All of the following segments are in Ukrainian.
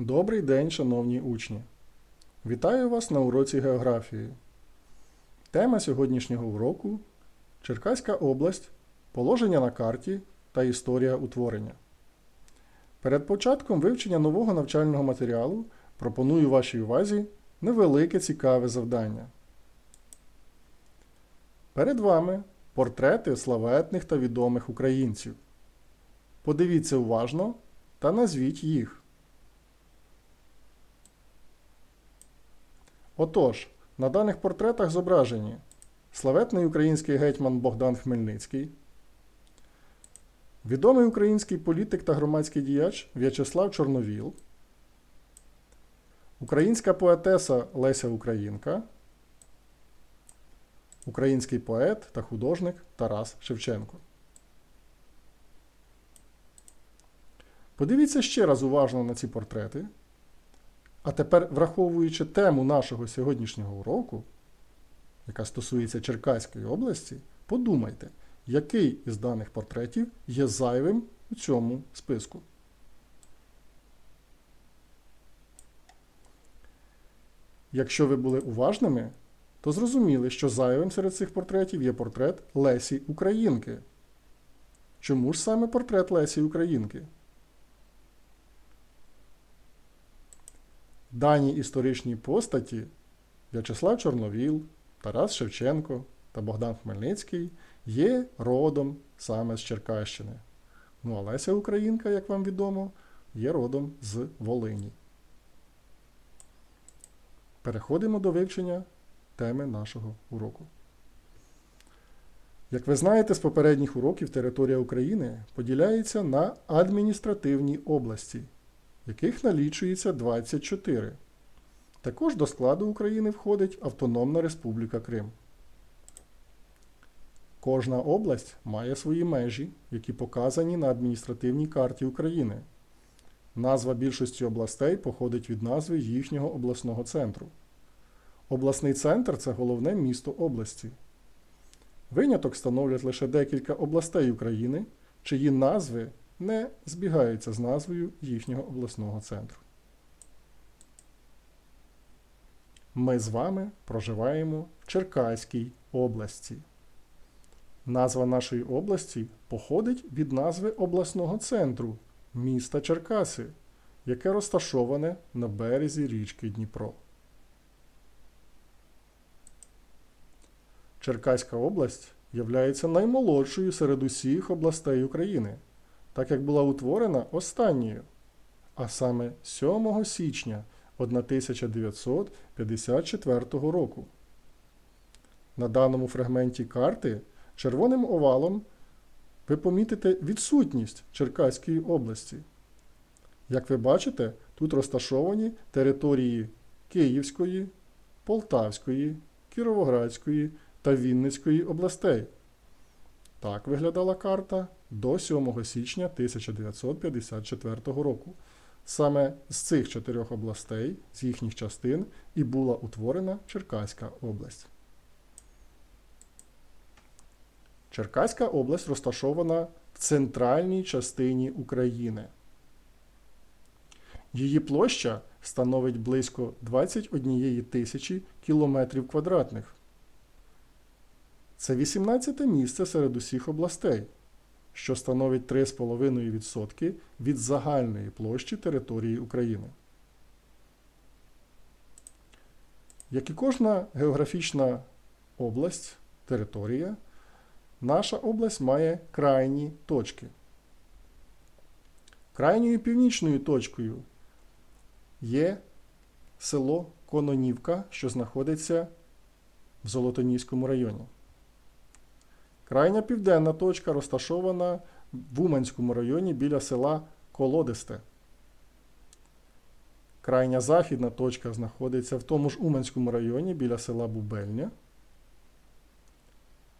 Добрий день, шановні учні! Вітаю вас на уроці географії. Тема сьогоднішнього уроку Черкаська область, положення на карті та історія утворення. Перед початком вивчення нового навчального матеріалу пропоную вашій увазі невелике цікаве завдання. Перед вами портрети славетних та відомих українців. Подивіться уважно та назвіть їх. Отож, на даних портретах зображені славетний український гетьман Богдан Хмельницький, відомий український політик та громадський діяч В'ячеслав Чорновіл, українська поетеса Леся Українка, український поет та художник Тарас Шевченко. Подивіться ще раз уважно на ці портрети. А тепер, враховуючи тему нашого сьогоднішнього уроку, яка стосується Черкаської області, подумайте, який із даних портретів є зайвим у цьому списку. Якщо ви були уважними, то зрозуміли, що зайвим серед цих портретів є портрет Лесі Українки. Чому ж саме портрет Лесі Українки? Дані історичні постаті В'ячеслав Чорновіл, Тарас Шевченко та Богдан Хмельницький є родом саме з Черкащини. Ну а Леся Українка, як вам відомо, є родом з Волині. Переходимо до вивчення теми нашого уроку. Як ви знаєте з попередніх уроків, територія України поділяється на адміністративні області яких налічується 24. Також до складу України входить Автономна Республіка Крим. Кожна область має свої межі, які показані на адміністративній карті України. Назва більшості областей походить від назви їхнього обласного центру. Обласний центр це головне місто області. Виняток становлять лише декілька областей України, чиї назви не збігаються з назвою їхнього обласного центру. Ми з вами проживаємо в Черкаській області. Назва нашої області походить від назви обласного центру міста Черкаси, яке розташоване на березі річки Дніпро. Черкаська область являється наймолодшою серед усіх областей України так як була утворена останньою, а саме 7 січня 1954 року. На даному фрагменті карти червоним овалом ви помітите відсутність Черкаської області. Як ви бачите, тут розташовані території Київської, Полтавської, Кіровоградської та Вінницької областей. Так виглядала карта до 7 січня 1954 року. Саме з цих чотирьох областей, з їхніх частин, і була утворена Черкаська область. Черкаська область розташована в центральній частині України. Її площа становить близько 21 тисячі кілометрів квадратних. Це 18 місце серед усіх областей, що становить 3,5% від загальної площі території України. Як і кожна географічна область, територія, наша область має крайні точки. Крайньою північною точкою є село Кононівка, що знаходиться в Золотоніському районі. Крайня південна точка розташована в Уманському районі біля села Колодисте. Крайня західна точка знаходиться в тому ж Уманському районі біля села Бубельня.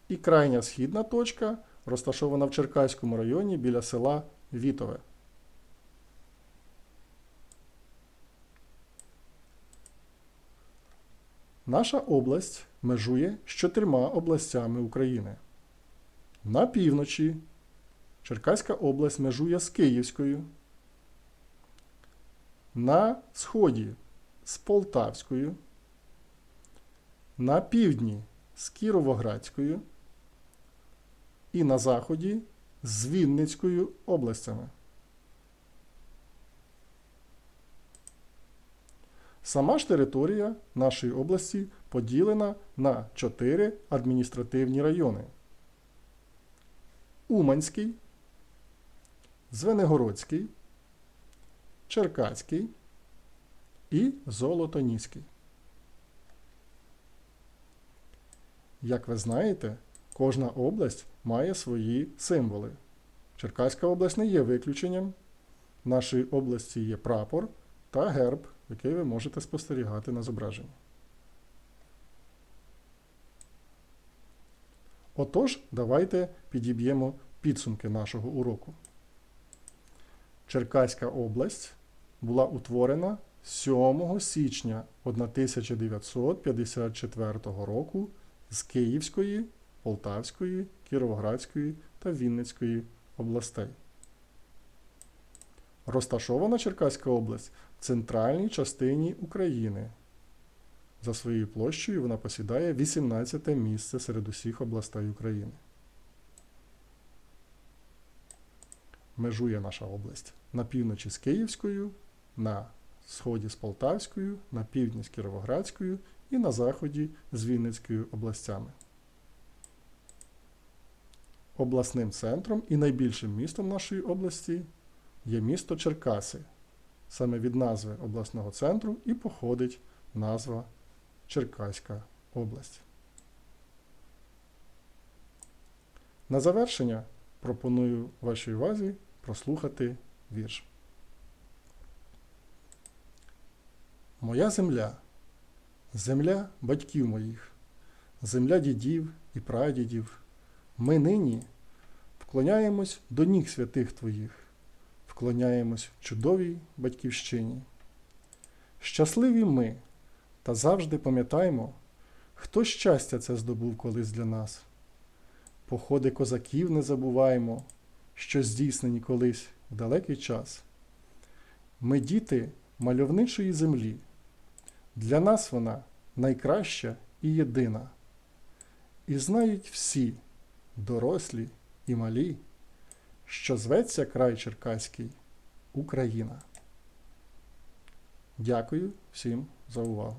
І крайня східна точка розташована в Черкаському районі біля села Вітове. Наша область межує з чотирма областями України. На півночі Черкаська область межує з Київською. на сході з Полтавською, на півдні з Кіровоградською і на заході з Вінницькою областями. Сама ж територія нашої області поділена на чотири адміністративні райони: Уманський, Звенигородський, Черкаський і Золотоніський. Як ви знаєте, кожна область має свої символи. Черкаська область не є виключенням. В нашій області є прапор та герб, який ви можете спостерігати на зображенні. Отож, давайте підіб'ємо підсумки нашого уроку. Черкаська область була утворена 7 січня 1954 року з Київської, Полтавської, Кіровоградської та Вінницької областей. Розташована Черкаська область в центральній частині України. За своєю площею вона посідає 18 місце серед усіх областей України. Межує наша область на півночі з Київською, на сході з Полтавською, на півдні з Кіровоградською і на заході з Вінницькою областями. Обласним центром і найбільшим містом нашої області є місто Черкаси. Саме від назви обласного центру і походить назва Черкаська область. На завершення пропоную вашій увазі прослухати вірш. Моя земля, земля батьків моїх, земля дідів і прадідів. Ми нині вклоняємось до ніг святих Твоїх, вклоняємось чудовій батьківщині. Щасливі ми, та завжди пам'ятаймо, хто щастя це здобув колись для нас. Походи козаків не забуваємо, що здійснені колись в далекий час. Ми діти мальовничої землі. Для нас вона найкраща і єдина. І знають всі, дорослі і малі, що зветься край Черкаський Україна. Дякую всім за увагу.